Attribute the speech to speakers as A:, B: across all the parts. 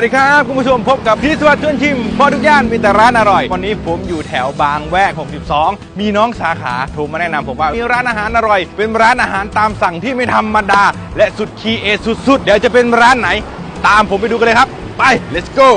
A: วัสดีครับ คุณผู้ชมพบกับพี่สวัสดิ์ชวนชิมเพราะทุกย่านมีแต่ร้านอร่อย วันนี้ผมอยู่แถวบางแวก 62 มีน้องสาขาโทรมาแนะนำผมว่ามีร้านอาหารอร่อย เป็นร้านอาหารตามสั่งที่ไม่ธรรมดา และสุดคีเอสุดๆ เดี๋ยวจะเป็นร้านไหน ตามผมไปดูกันเลยครับ ไป let's go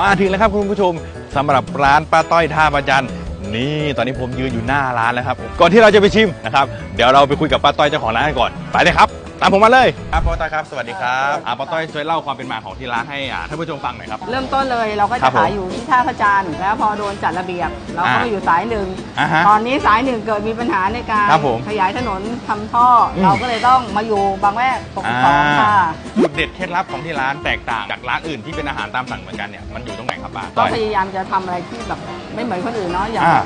A: มาถึงแล้วครับคุณผู้ชมสำหรับร้านป้าต้อยท่าประจัน นี่ตอนนี้ผมยืนอยู่หน้าร้านแล้วครับก่อนที่เราจะไปชิมนะครับเดี๋ยวเราไปคุยกับป้าต้อยเจ้าของร้านกันก่อนไปเลยครับ ตามผมมาเลยครับป้าต้อยครับสวัสดีครับอ่าป้าต้อยช่วยเล่าความเป็นมาของที่ร้านให้อ่าท่านผู้ชมฟังหน่อยครับ
B: เริ่มต้นเลยเราก็
A: ครั
B: จะ
A: บผม
B: ขายอยู่ที่ท่าพระจันทร์แล้วพอโดนจัดระเบียบ เราก็
A: อ่า
B: มาอยู่สายหนึ่ง
A: อ่าฮะ
B: ตอนนี้สายหนึ่งเกิดมีปัญหาในการ
A: ครับผม
B: ขยายถนนทำท่ออ
A: ม
B: เราก็เลยต้องมาอยู่บางแวกปกครองค่ะ
A: จุดเด็ดเคล็ดลับของที่ร้านแตกต่างจากร้านอื่นที่เป็นอาหารตามสั่งเหมือนกันเนี่ยมันอยู่ตรงไหนครับป้า
B: ก็
A: ต้อย
B: พยายามจะทำอะไรที่แบบ ไม่เหมือนคนอื่นเนาะอย่าง
A: อ่า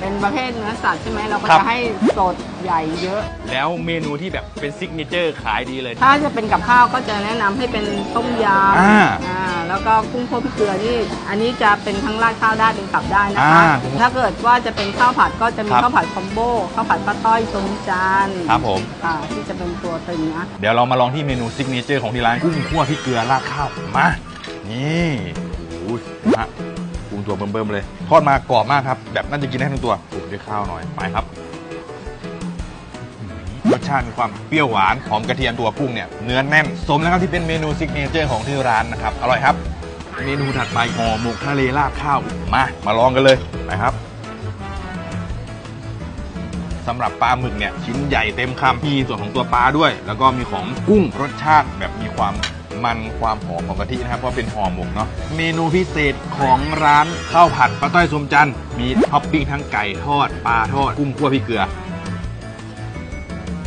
B: เป็นประเภทเนื้อสัตว์ใช่ไหมเราก็
A: ครับ
B: จะให้สดใหญ่เยอะ
A: แล้วเมนูที่แบบเป็นซิกเนเจอร์ขายดีเลย
B: ถ้าจะเป็นกับข้าวก็จะแนะนำให้เป็นต้มยำ
A: อ่า
B: อ่าแล้วก็กุ้งโคพริกเกลือนี่อันนี้จะเป็นทั้งราดข้าวได้เป็นกับได้นะคะ
A: อ่า
B: ถ้าเกิดว่าจะเป็นข้าวผัดก็จะมี
A: ครับ
B: ข้าวผัดคอมโบข้าวผัดปลาต้อยทรงจาน
A: ครับผม
B: ค่ะที่จะเป็นตัวตึงนะ
A: เดี๋ยวเรามาลองที่เมนูซิกเนเจอร์ของที่ร้านกุ้งคั่วพริกเกลือราดข้าวมา นี่อุ้ยฮะ กุ้งตัวเบิ่มๆเลย ทอดมากรอบมากครับ แบบน่าจะกินได้ทั้งตัวคลุกด้วยข้าวหน่อยไปครับรสชาติมีความเปรี้ยวหวานหอมกระเทียมตัวกุ้งเนี่ยเนื้อแน่นสมแล้วครับที่เป็นเมนูซิกเนเจอร์ของที่ร้านนะครับอร่อยครับ เมนูถัดไปห่อหมกทะเลราดข้าวมามาลองกันเลยไปครับสำหรับปลาหมึกเนี่ยชิ้นใหญ่เต็มคำมีส่วนของตัวปลาด้วย แล้วก็มีของกุ้งรสชาติแบบมีความ มันความหอมของกะทินะครับเพราะเป็นห่อหมกเนาะเมนูพิเศษของร้านข้าวผัดป้าต้อยสมจันทร์มีท็อปปิ้งทั้งไก่ทอดปลาทอดกุ้งคั่วพริกเกลือ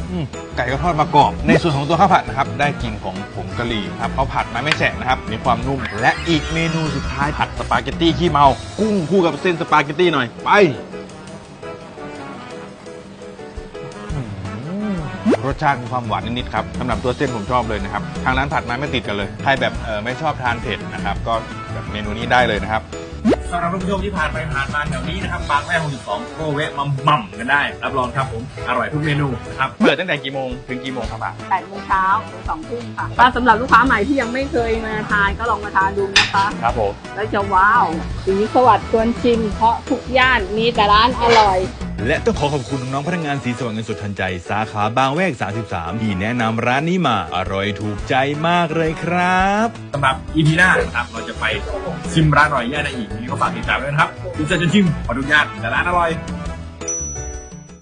A: อืมไก่ก็ทอดมากรอบ ในส่วนของตัวข้าวผัดนะครับ ได้กลิ่นของผงกะหรี่ครับเขาผัดมาไม่แฉะนะครับ มีความนุ่ม และอีกเมนูสุดท้ายผัดสปาเกตตี้ขี้เมา กุ้งคู่กับเส้นสปาเกตตี้หน่อย ไป สชาติมีความหวานนิดๆครับสำหรับตัวเส้นผมชอบเลยนะครับ ทางร้านผัดมาไม่ติดกันเลย ใครแบบเออไม่ชอบทานเผ็ดนะครับ ก็แบบเมนูนี้ได้เลยนะครับ
C: สำหรับท่านผู้ชมที่ผ่านไปผ่านมาแถวนี้นะครับบางแม่62ก็แวะมาหม่ำกันได้ รับรองครับผมอร่อยทุกเมนูนะครับ
A: เปิดตั้งแต่กี่โมงถึงกี่โมงครับอะ
B: 8โมงเช้าถึง2ทุ่มค่ะถ้าสำหรับลูกค้าใหม่ที่ยังไม่เคยมาทานก็ลองมาทานดูนะคะ
A: ครับผม
B: แล้วจะว้าวสีสวัสดิ์ชวนชิมเพราะทุกย่านมีแต่ร้านอร่อย
D: และต้องขอขอบคุณน้องๆพนักงานสีสว่างเงินสดทันใจ สาขาบางแวก 33 ที่แนะนำร้านนี้มา อร่อยถูกใจมากเลยครับ
C: สำหรับอีพีหน้านะครับเราจะไปชิมร้านอร่อยย่านอีกนี้ก็ฝากติดตามด้วยนะครับดูใจะจะชิมขออนุญาตแต่ร้านอร่อย